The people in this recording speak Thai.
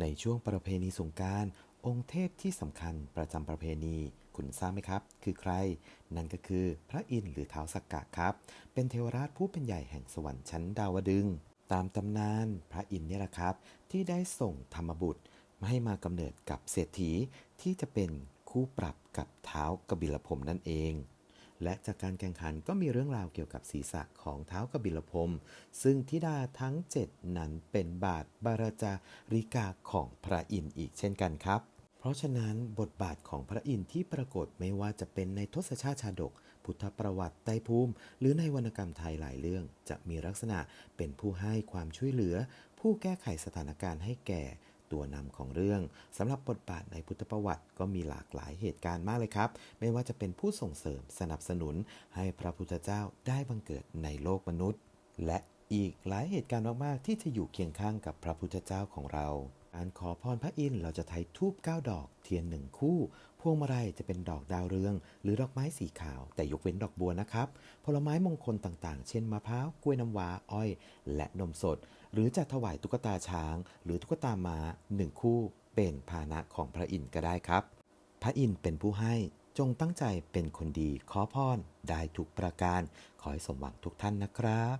ในช่วงประเพณีสงการองค์เทพที่สำคัญประจำประเพณีคุณทราบไหมครับ คือใคร นั่นก็คือพระอินทร์หรือเท้าสักกะครับ เป็นเทวราชผู้เป็นใหญ่แห่งสวรรค์ชั้นดาวดึงส์ตามตำนานพระอินทร์เนี่ยแหละครับ ที่ได้ส่งธรรมบุตรมาให้มากำเนิดกับเศรษฐีที่จะเป็นคู่ปรับกับเท้ากบิลพรมนั่นเอง และจากการแข่งขันก็มีเรื่องราวเกี่ยวกับศีรษะของเท้ากบิลพมซึ่งธิดาทั้ง 7 นั้นเป็นบาทบารจาริกาของพระอินทร์อีกเช่นกันครับ เพราะฉะนั้นบทบาทของพระอินทร์ที่ปรากฏไม่ว่าจะเป็นในทศชาติชาดก พุทธประวัติไตรภูมิ หรือในวรรณกรรมไทยหลายเรื่อง จะมีลักษณะเป็นผู้ให้ความช่วยเหลือ ผู้แก้ไขสถานการณ์ให้แก่ ตัวนำของเรื่องสำหรับบทบาทในพุทธประวัติก็มีหลากหลายเหตุการณ์มากเลยครับ ไม่ว่าจะเป็นผู้ส่งเสริมสนับสนุนให้พระพุทธเจ้าได้บังเกิดในโลกมนุษย์ และอีกหลายเหตุการณ์มาก ๆ ที่จะอยู่เคียงข้างกับพระพุทธเจ้าของเรา การขอพรพระอินทร์เราจะไทยทูบ9ดอก เทียนหนึ่งคู่ พวงมาลัยจะเป็นดอกดาวเรือง หรือดอกไม้สีขาว แต่ยกเว้นดอกบัวนะครับ ผลไม้มงคลต่างๆ เช่นมะพร้าว กล้วยน้ำว้า อ้อย และนมสด หรือจะถวายตุ๊กตาช้าง หรือตุ๊กตาม้าหนึ่งคู่ เป็นพาหนะของพระอินทร์ก็ได้ครับ พระอินทร์เป็นผู้ให้จงตั้งใจเป็นคนดีขอพรได้ทุกประการ ขอให้สมหวังทุกท่านนะครับ